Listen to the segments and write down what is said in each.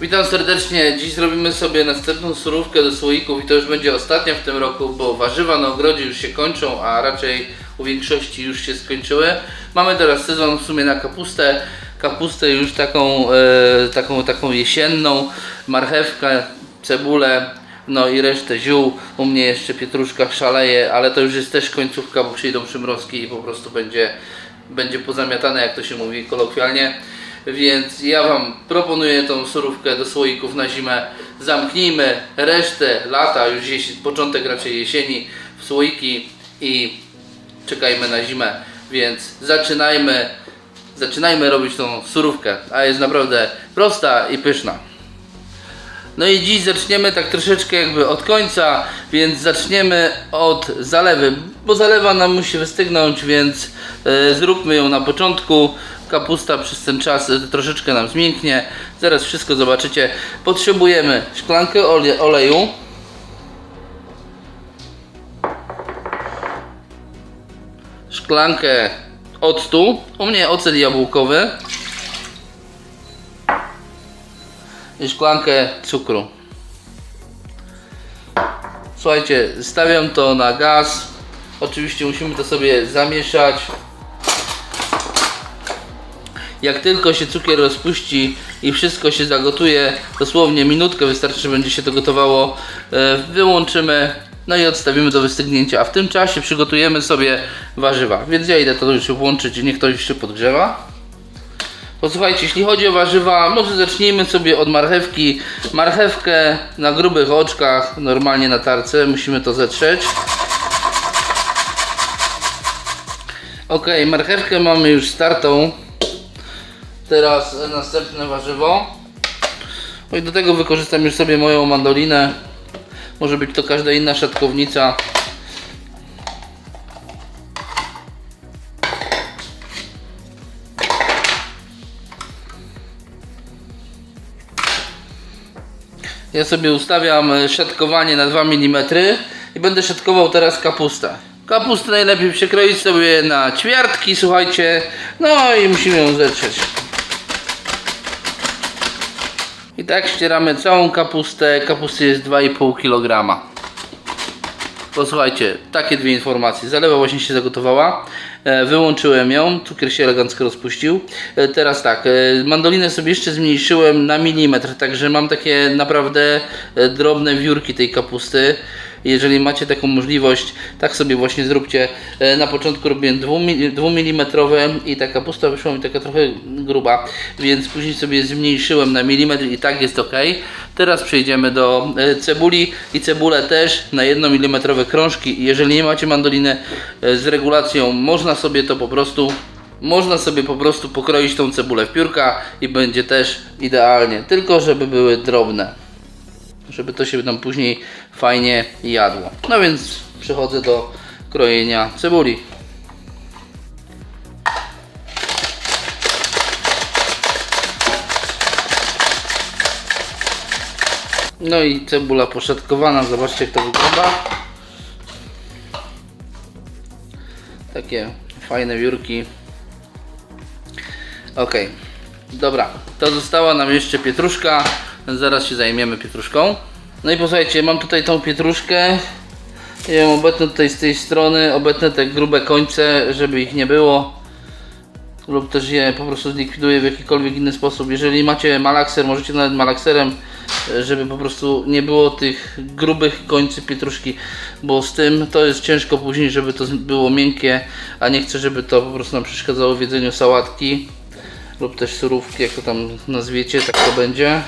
Witam serdecznie. Dziś zrobimy sobie następną surówkę do słoików i to już będzie ostatnia w tym roku, bo warzywa na ogrodzie już się kończą, a raczej u większości już się skończyły. Mamy teraz sezon w sumie na kapustę. Kapustę już taką, e, taką, taką jesienną, marchewkę, cebulę, no i resztę ziół. U mnie jeszcze pietruszka szaleje, ale to już jest też końcówka, bo przyjdą przymrozki i po prostu będzie, będzie pozamiatane, jak to się mówi kolokwialnie. Więc ja Wam proponuję tą surówkę do słoików na zimę. Zamknijmy resztę lata, już jesi- początek raczej jesieni w słoiki i czekajmy na zimę. Więc zaczynajmy, zaczynajmy robić tą surówkę, a jest naprawdę prosta i pyszna. No i dziś zaczniemy tak troszeczkę jakby od końca, więc zaczniemy od zalewy, bo zalewa nam musi wystygnąć, więc e, zróbmy ją na początku. Kapusta przez ten czas e, troszeczkę nam zmięknie. Zaraz wszystko zobaczycie. Potrzebujemy szklankę ole- oleju. Szklankę octu. U mnie ocet jabłkowy. i szklankę cukru. Słuchajcie, stawiam to na gaz. Oczywiście musimy to sobie zamieszać. Jak tylko się cukier rozpuści i wszystko się zagotuje, dosłownie minutkę wystarczy, że będzie się to gotowało, e, wyłączymy, no i odstawimy do wystygnięcia. A w tym czasie przygotujemy sobie warzywa. Więc ja idę to już włączyć, niech to już się podgrzewa. Posłuchajcie, jeśli chodzi o warzywa, może zacznijmy sobie od marchewki. Marchewkę na grubych oczkach, normalnie na tarce, musimy to zetrzeć. Ok, marchewkę mamy już startą. Teraz następne warzywo. No i do tego wykorzystam już sobie moją mandolinę. Może być to każda inna szatkownica. Ja sobie ustawiam szatkowanie na 2 mm i będę szatkował teraz kapustę. Kapustę najlepiej przekroić sobie na ćwiartki, słuchajcie. No i musimy ją zetrzeć. I tak ścieramy całą kapustę. Kapusty jest 2,5 kg. Posłuchajcie, takie dwie informacje. Zalewa właśnie się zagotowała. E, Wyłączyłem ją, cukier się elegancko rozpuścił. E, Teraz tak, e, mandolinę sobie jeszcze zmniejszyłem na milimetr, także mam takie naprawdę drobne wiórki tej kapusty. Jeżeli macie taką możliwość, tak sobie właśnie zróbcie. E, Na początku robiłem 2 mm i ta kapusta wyszła mi taka trochę gruba, więc później sobie zmniejszyłem na milimetr i tak jest ok. Teraz przejdziemy do e, cebuli i cebulę też na 1 mm krążki. Jeżeli nie macie mandoliny e, z regulacją, można sobie to po prostu można sobie po prostu pokroić tą cebulę w piórka i będzie też idealnie, tylko żeby były drobne żeby to się tam później fajnie jadło. No więc przechodzę do krojenia cebuli. No i cebula poszatkowana, zobaczcie jak to wygląda. Takie fajne wiórki. Ok, dobra, to została nam jeszcze pietruszka. Zaraz się zajmiemy pietruszką. No i posłuchajcie, mam tutaj tą pietruszkę. Ja ją obetnę tutaj z tej strony, obetnę te grube końce, żeby ich nie było. Lub też je po prostu zlikwiduję w jakikolwiek inny sposób. Jeżeli macie malakser, możecie nawet malakserem, żeby po prostu nie było tych grubych końcy pietruszki, bo z tym to jest ciężko później, żeby to było miękkie, a nie chcę, żeby to po prostu nam przeszkadzało w jedzeniu sałatki lub też surówki, jak to tam nazwiecie, tak to będzie.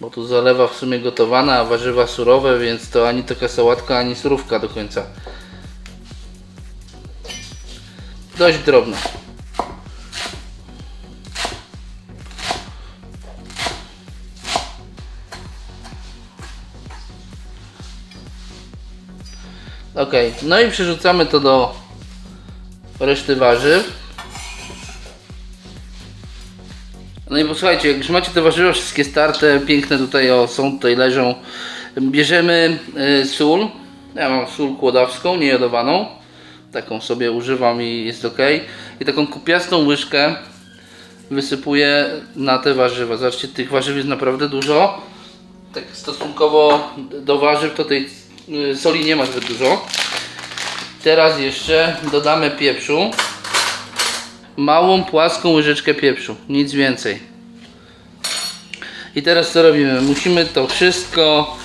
Bo tu zalewa w sumie gotowana, a warzywa surowe, więc to ani taka sałatka, ani surówka do końca. Dość drobna. Ok, no i przerzucamy to do reszty warzyw. No i posłuchajcie, jak już macie te warzywa wszystkie starte, piękne tutaj o, są, tutaj leżą. Bierzemy y, sól. Ja mam sól kłodawską, niejodowaną. Taką sobie używam i jest ok. I taką kupiastą łyżkę wysypuję na te warzywa. Zobaczcie, tych warzyw jest naprawdę dużo. Tak stosunkowo do warzyw to tej y, soli nie ma zbyt dużo. Teraz jeszcze dodamy pieprzu. Małą, płaską łyżeczkę pieprzu. Nic więcej. I teraz co robimy? Musimy to wszystko,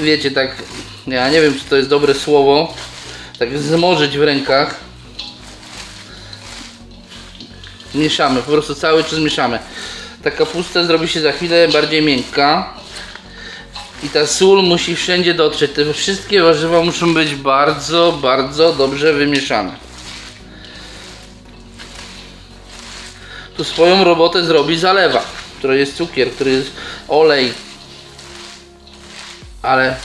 wiecie, tak, ja nie wiem czy to jest dobre słowo, tak zmożyć w rękach. Mieszamy, po prostu cały czas mieszamy. Ta kapusta zrobi się za chwilę bardziej miękka. I ta sól musi wszędzie dotrzeć. Te wszystkie warzywa muszą być bardzo, bardzo dobrze wymieszane. Tu swoją robotę zrobi zalewa, który jest cukier, który jest olej. Ale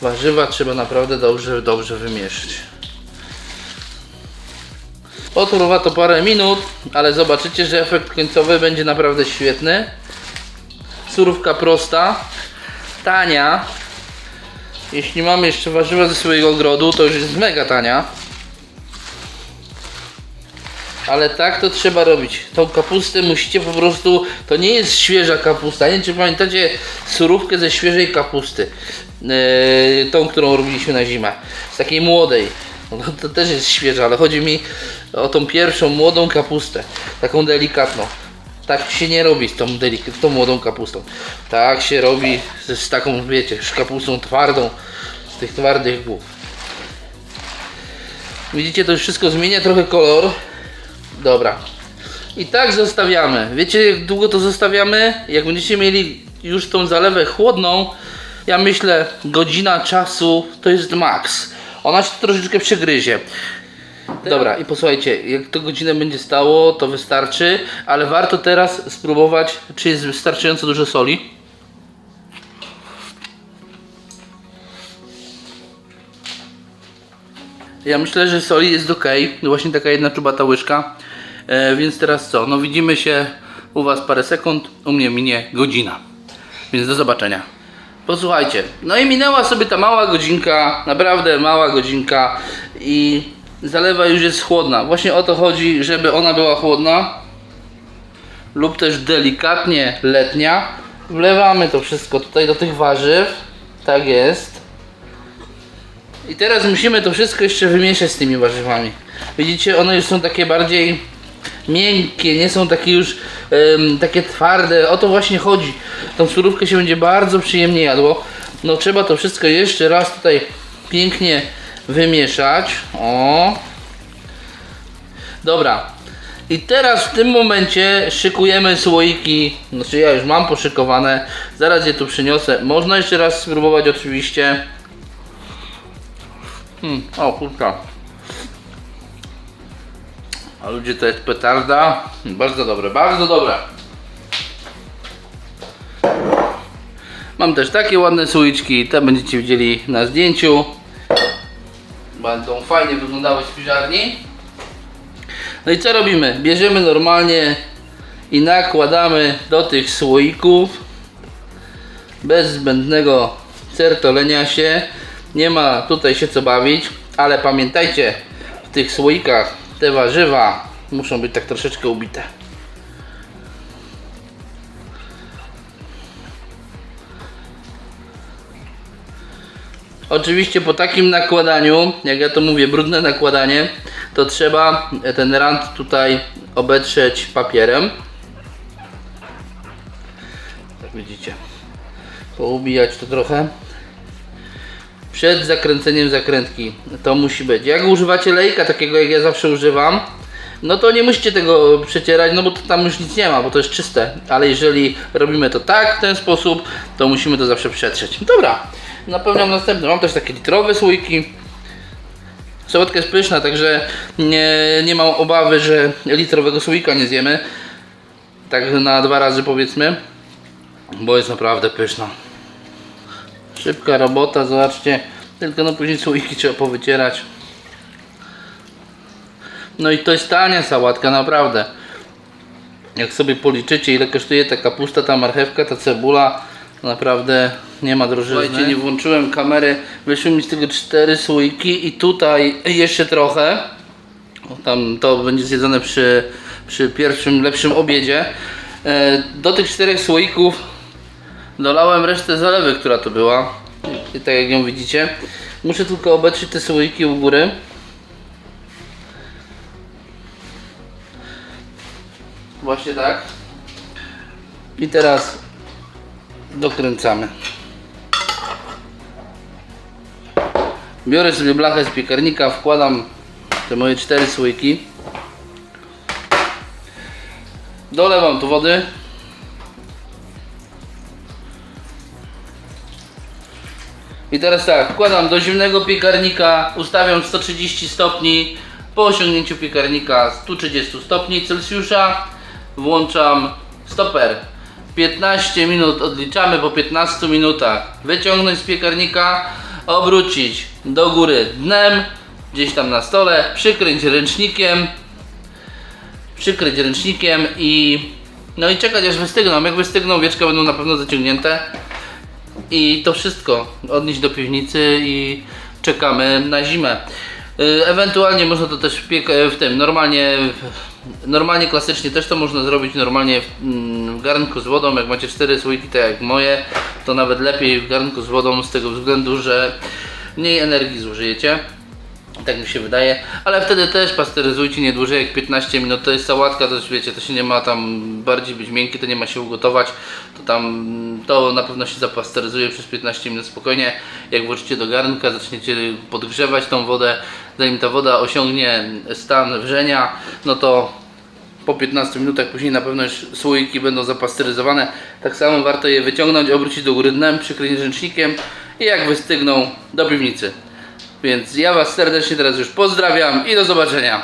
warzywa trzeba naprawdę dobrze, dobrze wymieszać. Potrwa to parę minut, ale zobaczycie, że efekt końcowy będzie naprawdę świetny. Surówka prosta, tania. Jeśli mamy jeszcze warzywa ze swojego ogrodu, to już jest mega tania. Ale tak to trzeba robić. Tą kapustę musicie po prostu. To nie jest świeża kapusta. Nie wiem, czy pamiętacie surówkę ze świeżej kapusty. Yy, tą, którą robiliśmy na zimę. Z takiej młodej. No, to też jest świeża, ale chodzi mi o tą pierwszą młodą kapustę. Taką delikatną. Tak się nie robi z tą, tą młodą kapustą. Tak się robi z, z taką, wiecie, z kapustą twardą. Z tych twardych głów. Widzicie, to już wszystko zmienia trochę kolor. Dobra. I tak zostawiamy. Wiecie jak długo to zostawiamy? Jak będziecie mieli już tą zalewę chłodną, ja myślę godzina czasu to jest maks. Ona się troszeczkę przegryzie. Dobra, i posłuchajcie, jak to godzinę będzie stało, to wystarczy, ale warto teraz spróbować, czy jest wystarczająco dużo soli. Ja myślę, że soli jest ok. Właśnie taka jedna czubata łyżka. E, więc teraz co? No widzimy się u Was parę sekund, u mnie minie godzina. Więc do zobaczenia. Posłuchajcie, no i minęła sobie ta mała godzinka, naprawdę mała godzinka i zalewa już jest chłodna. Właśnie o to chodzi, żeby ona była chłodna lub też delikatnie letnia. Wlewamy to wszystko tutaj do tych warzyw. Tak jest. I teraz musimy to wszystko jeszcze wymieszać z tymi warzywami. Widzicie, one już są takie bardziej miękkie, nie są takie już takie twarde. O to właśnie chodzi. Tą surówkę się będzie bardzo przyjemnie jadło. No trzeba to wszystko jeszcze raz tutaj pięknie wymieszać. O. Dobra. I teraz w tym momencie szykujemy słoiki. Znaczy ja już mam poszykowane. Zaraz je tu przyniosę. Można jeszcze raz spróbować oczywiście. Hmm, o kurka. A ludzie to jest petarda. Bardzo dobre, bardzo dobre. Mam też takie ładne słoiczki. Te będziecie widzieli na zdjęciu. Będą fajnie wyglądały w spiżarni. No i co robimy? Bierzemy normalnie i nakładamy do tych słoików bez zbędnego certolenia się. Nie ma tutaj się co bawić, ale pamiętajcie, w tych słoikach te warzywa muszą być tak troszeczkę ubite. Oczywiście po takim nakładaniu, jak ja to mówię, brudne nakładanie, to trzeba ten rand tutaj obetrzeć papierem. Tak widzicie. Poubijać to trochę. Przed zakręceniem zakrętki to musi być. Jak używacie lejka, takiego jak ja zawsze używam, no to nie musicie tego przecierać, no bo tam już nic nie ma, bo to jest czyste. Ale jeżeli robimy to tak, w ten sposób, to musimy to zawsze przetrzeć. Dobra, napełniam następny. Mam też takie litrowe słoiki. Sałatka jest pyszna, także nie, nie mam obawy, że litrowego słoika nie zjemy. Tak na dwa razy powiedzmy, bo jest naprawdę pyszna. Szybka robota, zobaczcie. Tylko no później słoiki trzeba powycierać. No i to jest tania sałatka, naprawdę. Jak sobie policzycie ile kosztuje ta kapusta, ta marchewka, ta cebula, naprawdę nie ma drożyzny. Słuchajcie, nie włączyłem kamery, wyszły mi z tego cztery słoiki i tutaj jeszcze trochę. Tam to będzie zjedzone przy przy pierwszym lepszym obiedzie. E, Do tych czterech słoików dolałem resztę zalewy, która to była. I tak jak ją widzicie. Muszę tylko obetrzeć te słoiki u góry. Właśnie tak. I teraz dokręcamy. Biorę sobie blachę z piekarnika, wkładam te moje cztery słoiki. Dolewam tu wody. I teraz tak, wkładam do zimnego piekarnika, ustawiam 130 stopni. Po osiągnięciu piekarnika 130 stopni Celsjusza włączam stoper. 15 minut odliczamy po 15 minutach. Wyciągnąć z piekarnika, obrócić do góry dnem, gdzieś tam na stole, przykryć ręcznikiem, przykryć ręcznikiem i no i czekać aż wystygną. Jak wystygną, wieczka będą na pewno zaciągnięte. I to wszystko odnieść do piwnicy i czekamy na zimę. Y, Ewentualnie można to też w, piek- w tym normalnie, normalnie klasycznie też to można zrobić normalnie w, mm, garnku z wodą. Jak macie cztery słoiki, tak jak moje, to nawet lepiej w garnku z wodą z tego względu, że mniej energii zużyjecie. Tak mi się wydaje, ale wtedy też pasteryzujcie nie dłużej jak 15 minut. To jest sałatka, to wiecie, to się nie ma tam bardziej być miękki, to nie ma się ugotować. To tam to na pewno się zapasteryzuje przez 15 minut spokojnie. Jak włożycie do garnka, zaczniecie podgrzewać tą wodę, zanim ta woda osiągnie stan wrzenia, no to po 15 minutach później na pewno już słoiki będą zapasteryzowane. Tak samo warto je wyciągnąć, obrócić do góry dnem, przykryć ręcznikiem i jak wystygną do piwnicy. Więc ja Was serdecznie teraz już pozdrawiam i do zobaczenia.